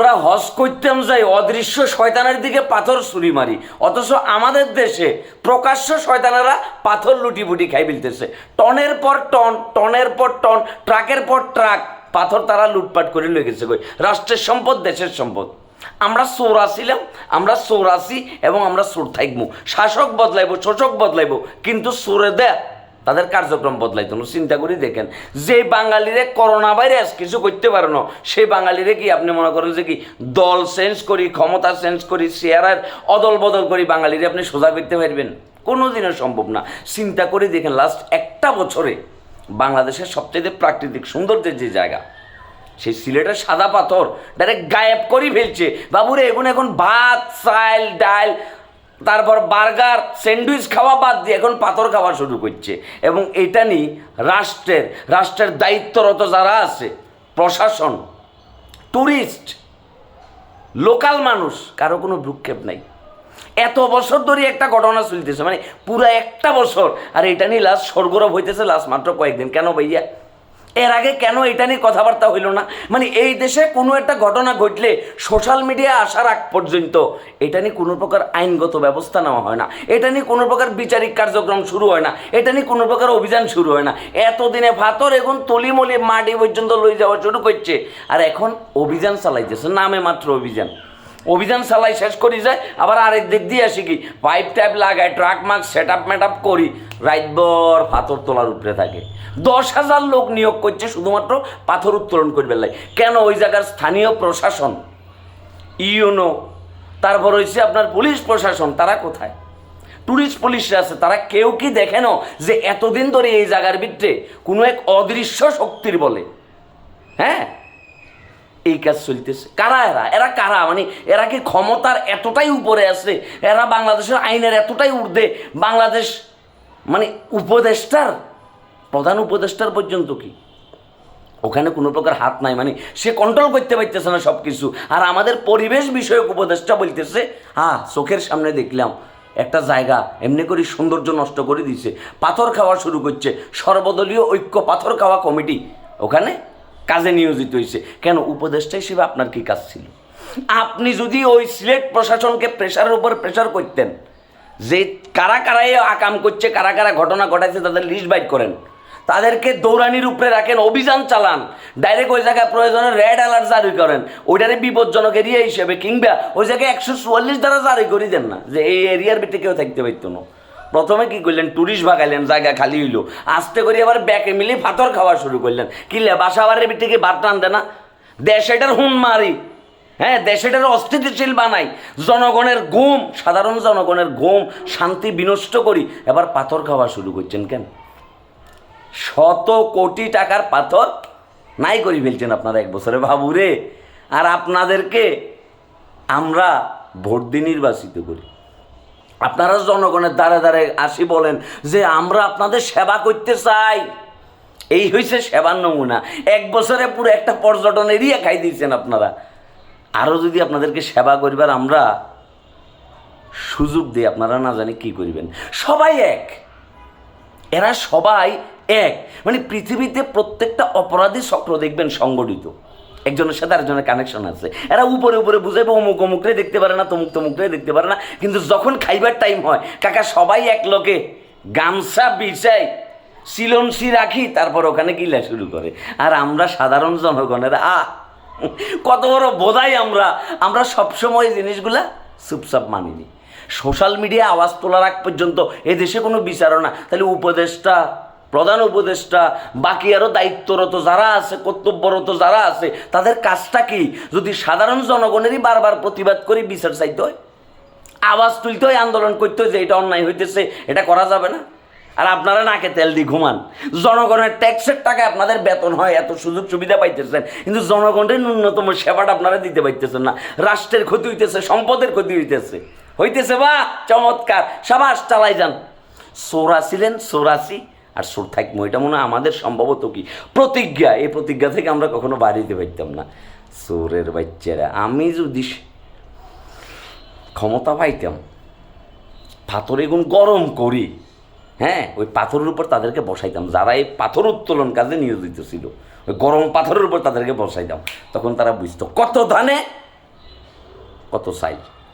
আমরা হজ করতাম যাই, অদৃশ্য শয়তানের দিকে পাথর ছুরি মারি। অথচ আমাদের দেশে প্রকাশ্য শয়তানেরা পাথর লুটি বুটি খাই ফেলতেছে। টনের পর টন, টনের পর টন, ট্রাকের পর ট্রাক, পাথর তারা লুটপাট করে লয়ে গেছে কই? রাষ্ট্রের সম্পদ, দেশের সম্পদ। আমরা চোর আসিলাম, আমরা চোর আসি এবং আমরা চোর থাকব শাসক বদলাইব, শোষক বদলাইব, কিন্তু চোরে দেয় তাদের কার্যক্রম বদলাইতো। না, চিন্তা করে দেখেন যে বাঙালিরে করোনা ভাইরাস কিছু করতে পারে না, সেই বাঙালিরে কি আপনি মনে করেন যে কি দল চেঞ্জ করি, ক্ষমতা চেঞ্জ করি চেয়ারের অদল বদল করি বাঙালিরে আপনি সোজা করতে পারবেন? কোনো দিনও সম্ভব না। চিন্তা করে দেখেন লাস্ট একটা বছরে বাংলাদেশের সবচেয়ে প্রাকৃতিক সৌন্দর্যের যে জায়গা, সেই সিলেটের সাদা পাথর ডাইরেক্ট গায়েব করে ফেলছে। বাবুরে এখন এখন ভাত, চাল, ডাল তারপর বার্গার, স্যান্ডউইচ খাওয়া বাদ দিয়ে এখন পাথর খাওয়া শুরু করছে। এবং এটা নিয়ে রাষ্ট্রের রাষ্ট্রের দায়িত্বরত যারা আছে, প্রশাসন ট্যুরিস্ট লোকাল মানুষ, কারও কোনো ভ্রুক্ষেপ নাই। এত বছর ধরে একটা ঘটনা চলতেছে মানে পুরা একটা বছর, আর এটা নিয়ে লাস্ট সরগরব হইতেছে লাস্ট মাত্র কয়েকদিন। কেন ভাইয়া? এর আগে কেন এটা নিয়ে কথাবার্তা হইল না? মানে এই দেশে কোনো একটা ঘটনা ঘটলে সোশ্যাল মিডিয়া আসার আগ পর্যন্ত এটা নিয়ে কোনো প্রকার আইনগত ব্যবস্থা নেওয়া হয় না। এটা নিয়ে কোনো প্রকার বিচারিক কার্যক্রম শুরু হয় না। এটা নিয়ে কোনো প্রকার অভিযান শুরু হয় না। এতদিনে ভাতর এখন তলিমলি মাটি পর্যন্ত লই যাওয়া শুরু করছে। আর এখন অভিযান চালাইতেছে, নামে মাত্র অভিযান। অভিযান চালাই শেষ করি যায়, আবার আরেক দিক দিয়ে আসি কি? পাইপ টাইপ লাগায় ট্রাক মার্ক সেট আপ মেট আপ করি রাইতবর পাথর তোলার উপরে থাকে। দশ হাজার লোক নিয়োগ করছে, শুধুমাত্র পাথর উত্তোলন করবে লাই। কেন ওই জায়গার স্থানীয় প্রশাসন? ইউনো তারপর হয়েছে আপনার পুলিশ প্রশাসন, তারা কোথায়? টুরিস্ট পুলিশরা আছে, তারা কেউ কি দেখেন যে এতদিন ধরে এই জায়গার ভিতরে কোনো এক অদৃশ্য শক্তির বলে? হ্যাঁ? এই কাজ চলতেছে। কারা এরা? এরা কারা? মানে এরা কি ক্ষমতার এতটাই উপরে আছে? এরা বাংলাদেশের আইনের এতটাই ঊর্ধ্বে? বাংলাদেশ মানে উপদেষ্টার, প্রধান উপদেষ্টার পর্যন্ত কি? ওখানে কোনো প্রকার হাত নাই। মানে সে কন্ট্রোল করতে পারতেছে না সব কিছু আর আমাদের পরিবেশ বিষয়ক উপদেষ্টা বলতেছে হ্যাঁ চোখের সামনে দেখলাম একটা জায়গা এমনি করে সৌন্দর্য নষ্ট করে দিছে। পাথর খাওয়া শুরু করছে। সর্বদলীয় ঐক্য পাথর খাওয়া কমিটি ওখানে কাজে নিয়োজিত হয়েছে কেন? উপদেষ্টা হিসেবে আপনার কি কাজ ছিল? আপনি যদি ওই সিলেট প্রশাসনকে প্রেশারের উপর প্রেশার করতেন, যে কারা কারা এই আকাম করছে, কারা কারা ঘটনা ঘটাইছে, তাদের লিস্ট বাইট করেন। তাদেরকে দৌড়ানির উপরে রাখেন, অভিযান চালান। ডাইরেক্ট ওই জায়গায় প্রয়োজনে রেড অ্যালার্ট জারি করেন। ওইটারে বিপজ্জনক এরিয়া হিসেবে কিংবা ওই জায়গায় একশো চুয়াল্লিশ দ্বারা জারি করে দেন না, যে এই এরিয়ার ভিতরে কেউ থাকতে পারতো না। প্রথমে কি করলেন? টুরিস্ট ভাগাইলেন, জায়গা খালি হইল। আস্তে করে আবার ব্যাকে মিলে ফাতর খাওয়া শুরু করলেন। কিলে বাসাবাড়ির ভিতরে বাদ টান দেয় না? দেশ এটার হুন মারি হ্যাঁ দেশেটার অস্থিতিশীল বানাই। জনগণের ঘুম, সাধারণ জনগণের ঘুম, শান্তি বিনষ্ট করি, এবার পাথর খাওয়া শুরু করছেন কেন? শত কোটি টাকার পাথর নাই করে ফেলছেন আপনারা এক বছরে, বাবুরে। আর আপনাদেরকে আমরা ভোট দিয়ে নির্বাচিত করি। আপনারা জনগণের দ্বারে দ্বারে আসি বলেন যে আমরা আপনাদের সেবা করতে চাই। এই হয়েছে সেবার নমুনা। এক বছরে পুরো একটা পর্যটন এরিয়া খাই দিয়েছেন আপনারা। আরও যদি আপনাদেরকে সেবা করিবার আমরা সুযোগ দিই, আপনারা না জানি কি করিবেন। সবাই এক। এরা সবাই এক। মানে পৃথিবীতে প্রত্যেকটা অপরাধী চক্র দেখবেন সংগঠিত। একজনের সাথে আরেকজনের কানেকশন আছে। এরা উপরে উপরে বুঝাইবে অমুক অমুকরে দেখতে পারে না, তমুক তমুকরে দেখতে পারে না। কিন্তু যখন খাইবার টাইম হয়, কাকা সবাই এক লোকে গামছা বিছাই সিলনসি রাখি, তারপর ওখানে গিলা শুরু করে। আর আমরা সাধারণ জনগণের আ কত বড় বোধাই আমরা। আমরা সবসময় জিনিসগুলা চুপচাপ মানিনি। সোশ্যাল মিডিয়া আওয়াজ তোলার আগ পর্যন্ত এ দেশে কোনো বিচারও না। তাহলে উপদেষ্টা প্রধান উপদেষ্টা, বাকি আরও দায়িত্বরত যারা আছে, কর্তব্যরত যারা আছে, তাদের কাজটা কি? যদি সাধারণ জনগণেরই বারবার প্রতিবাদ করে, বিচার চাইতে হয়? আওয়াজ তুলতে হয়, আন্দোলন করতে হয় যে এটা অন্যায় হইতেছে, এটা করা যাবে না? আর আপনারা নাকে তেল দিয়ে ঘুমান। জনগণের ট্যাক্সের টাকা আপনাদের বেতন হয়, এত সুযোগ সুবিধা পাইতেছেন, কিন্তু জনগণের ন্যূনতম সেবাটা আপনারা দিতে পাইতেছেন না। রাষ্ট্রের ক্ষতি হইতেছে, সম্পদের ক্ষতি হইতেছে। হইতেছে বা, চমৎকার, সাবাস, চালাই যান। সোরা ছিলেন সোরাসি। আর সুর থাকব এটা মনে হয় আমাদের সম্ভবত কি? প্রতিজ্ঞা, এই প্রতিজ্ঞা থেকে আমরা কখনো বাড়িতে পারতাম না। সুরের বাচ্চারা, আমি যদি ক্ষমতা পাইতাম, পাথর এগুন গরম করি হ্যাঁ ওই পাথরের উপর তাদেরকে বসাইতাম। যারা এই পাথর উত্তোলন কাজে নিয়োজিত ছিল, ওই গরম পাথরের উপর তাদেরকে বসাইতাম। তখন তারা বুঝতো, কত ধানে, কত চাইল